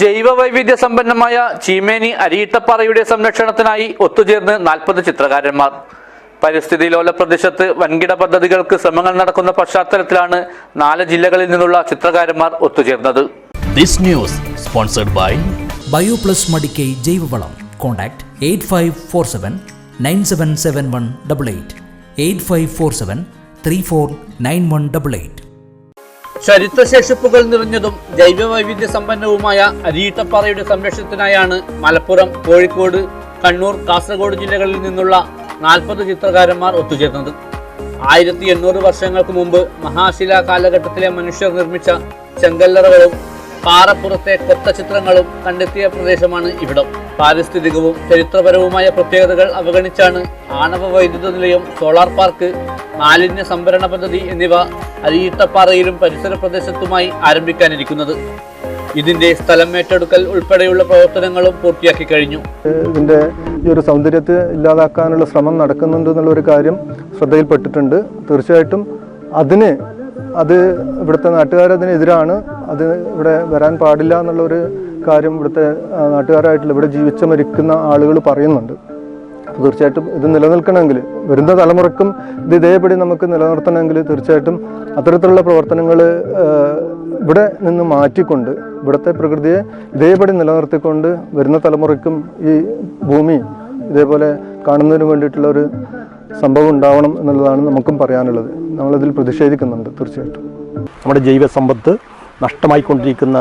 ജൈവ വൈവിധ്യ സമ്പന്നമായ ചീമേനി അരിയിട്ടപ്പാറയുടെ സംരക്ഷണത്തിനായി ഒത്തുചേർന്ന് നാൽപ്പത് ചിത്രകാരന്മാർ. പരിസ്ഥിതി ലോല പ്രദേശത്ത് വൻകിട പദ്ധതികൾക്ക് ശ്രമങ്ങൾ നടക്കുന്ന പശ്ചാത്തലത്തിലാണ് നാല് ജില്ലകളിൽ നിന്നുള്ള ചിത്രകാരന്മാർ ഒത്തുചേർന്നത്. This news sponsored by Bioplus Madikai ജൈവവളം. Contact eight five four seven nine seven seven one double eight. Eight five four seven three four nine one double eight. ചരിത്രശേഷിപ്പുകൾ നിറഞ്ഞതും ജൈവവൈവിധ്യ സമ്പന്നവുമായ അരിയിട്ടപ്പാറയുടെ സംരക്ഷണത്തിനായാണ് മലപ്പുറം കോഴിക്കോട് കണ്ണൂർ കാസർഗോഡ് ജില്ലകളിൽ നിന്നുള്ള നാൽപ്പത് ചിത്രകാരന്മാർ ഒത്തുചേർന്നത്. ആയിരത്തി എണ്ണൂറ് വർഷങ്ങൾക്ക് മുമ്പ് മഹാശില കാലഘട്ടത്തിലെ മനുഷ്യർ നിർമ്മിച്ച ചെങ്കല്ലറകളും പാറപ്പുറത്തെ കൊത്ത ചിത്രങ്ങളും കണ്ടെത്തിയ പ്രദേശമാണ് ഇവിടം. പാരിസ്ഥിതികവും ചരിത്രപരവുമായ പ്രത്യേകതകൾ അവഗണിച്ചാണ് ആണവ വൈദ്യുത നിലയം സോളാർ പാർക്ക് മാലിന്യ സംഭരണ പദ്ധതി എന്നിവ അരിയിട്ടപ്പാറയിലും പരിസര പ്രദേശത്തുമായി ആരംഭിക്കാനിരിക്കുന്നത്. ഇതിന്റെ സ്ഥലം ഏറ്റെടുക്കൽ ഉൾപ്പെടെയുള്ള പ്രവർത്തനങ്ങളും പൂർത്തിയാക്കി കഴിഞ്ഞു. ഇതിന്റെ ഈ ഒരു സൗന്ദര്യത്തെ ഇല്ലാതാക്കാനുള്ള ശ്രമം നടക്കുന്നുണ്ട് എന്നുള്ള ഒരു കാര്യം ശ്രദ്ധയിൽപ്പെട്ടിട്ടുണ്ട്. തീർച്ചയായിട്ടും അതിന് അത് ഇവിടുത്തെ നാട്ടുകാരതിനെതിരാണ് അത് ഇവിടെ വരാൻ പാടില്ല എന്നുള്ള ഒരു കാര്യം ഇവിടുത്തെ നാട്ടുകാരായിട്ടുള്ള ഇവിടെ ജീവിച്ച മരിക്കുന്ന ആളുകൾ പറയുന്നുണ്ട്. തീർച്ചയായിട്ടും ഇത് നിലനിൽക്കണമെങ്കിൽ വരുന്ന തലമുറക്കും ഇത് ഇതേപടി നമുക്ക് നിലനിർത്തണമെങ്കിൽ തീർച്ചയായിട്ടും അത്തരത്തിലുള്ള പ്രവർത്തനങ്ങൾ ഇവിടെ നിന്ന് മാറ്റിക്കൊണ്ട് ഇവിടുത്തെ പ്രകൃതിയെ ഇതേപടി നിലനിർത്തിക്കൊണ്ട് വരുന്ന തലമുറയ്ക്കും ഈ ഭൂമി ഇതേപോലെ കാണുന്നതിന് വേണ്ടിയിട്ടുള്ള ഒരു സംഭവം ഉണ്ടാവണം എന്നുള്ളതാണ് നമുക്കും പറയാനുള്ളത്. നമ്മളതിൽ പ്രതിഷേധിക്കുന്നുണ്ട് തീർച്ചയായിട്ടും. നമ്മുടെ ജൈവ സമ്പത്ത് നഷ്ടമായിക്കൊണ്ടിരിക്കുന്ന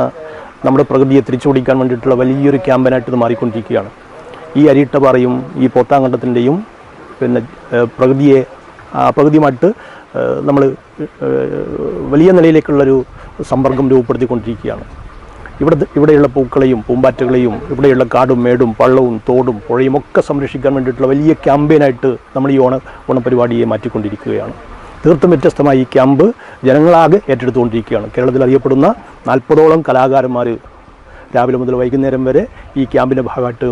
നമ്മുടെ പ്രകൃതിയെ തിരിച്ചുപിടിക്കാൻ വേണ്ടിയിട്ടുള്ള വലിയൊരു ക്യാമ്പനായിട്ട് ഇത് മാറിക്കൊണ്ടിരിക്കുകയാണ്. ഈ അരിയിട്ടപാറയും ഈ പോത്താങ്കണ്ടത്തിന്റെയും പിന്നെ പ്രകൃതിയെ പ്രകൃതിയുമായിട്ട് നമ്മൾ വലിയ നിലയിലേക്കുള്ളൊരു സമ്പർക്കം രൂപപ്പെടുത്തിക്കൊണ്ടിരിക്കുകയാണ്. ഇവിടെ ഇവിടെയുള്ള പൂക്കളെയും പൂമ്പാറ്റകളെയും ഇവിടെയുള്ള കാടും മേടും പള്ളവും തോടും പുഴയും ഒക്കെ സംരക്ഷിക്കാൻ വേണ്ടിയിട്ടുള്ള വലിയ ക്യാമ്പയിനായിട്ട് നമ്മൾ ഈ ഓണ ഓണപരിപാടിയെ മാറ്റിക്കൊണ്ടിരിക്കുകയാണ്. തീർത്തും വ്യത്യസ്തമായി ഈ ക്യാമ്പ് ജനങ്ങളാകെ ഏറ്റെടുത്തുകൊണ്ടിരിക്കുകയാണ്. കേരളത്തിൽ അറിയപ്പെടുന്ന നാൽപ്പതോളം കലാകാരന്മാർ രാവിലെ മുതൽ വൈകുന്നേരം വരെ ഈ ക്യാമ്പിന്റെ ഭാഗമായിട്ട്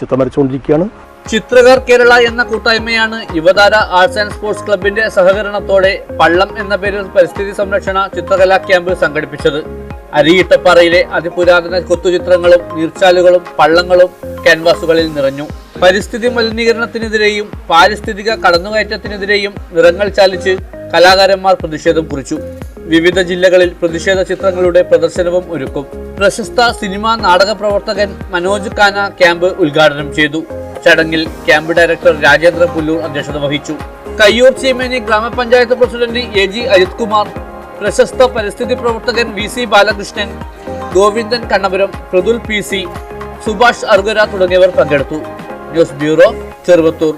ചിത്രം വരച്ചുകൊണ്ടിരിക്കുകയാണ്. ചിത്രകർ കേരള എന്ന കൂട്ടായ്മയാണ് യുവതാര ആർട്സ് ആൻഡ് സ്പോർട്സ് ക്ലബിന്റെ സഹകരണത്തോടെ പള്ളം എന്ന പേരിൽ പരിസ്ഥിതി സംരക്ഷണ ചിത്രകലാ ക്യാമ്പ് സംഘടിപ്പിച്ചത്. അരിയിട്ടപ്പാറയിലെ അതിപുരാതന കൊത്തുചിത്രങ്ങളും നീർച്ചാലുകളും പള്ളങ്ങളും ക്യാൻവാസുകളിൽ നിറഞ്ഞു. പരിസ്ഥിതി മലിനീകരണത്തിനെതിരെയും പാരിസ്ഥിതിക കടന്നുകയറ്റത്തിനെതിരെയും നിറങ്ങൾ ചാലിച്ച് കലാകാരന്മാർ പ്രതിഷേധം കുറിച്ചു. വിവിധ ജില്ലകളിൽ പ്രതിഷേധ ചിത്രങ്ങളുടെ പ്രദർശനവും ഒരുക്കും. പ്രശസ്ത സിനിമാ നാടക പ്രവർത്തകൻ മനോജ് കാന ക്യാമ്പ് ഉദ്ഘാടനം ചെയ്തു. ചടങ്ങിൽ ക്യാമ്പ് ഡയറക്ടർ രാജേന്ദ്ര പുല്ലൂർ അധ്യക്ഷത വഹിച്ചു. കയ്യൂർ ചീമേനി ഗ്രാമപഞ്ചായത്ത് president A G Ajith Kumar പ്രശസ്ത പരിസ്ഥിതി പ്രവർത്തകൻ V C Balakrishnan Govindan Kannapuram Prathul P C Subhash അർഗര തുടങ്ങിയവർ പങ്കെടുത്തു. News bureau Cheruvathur.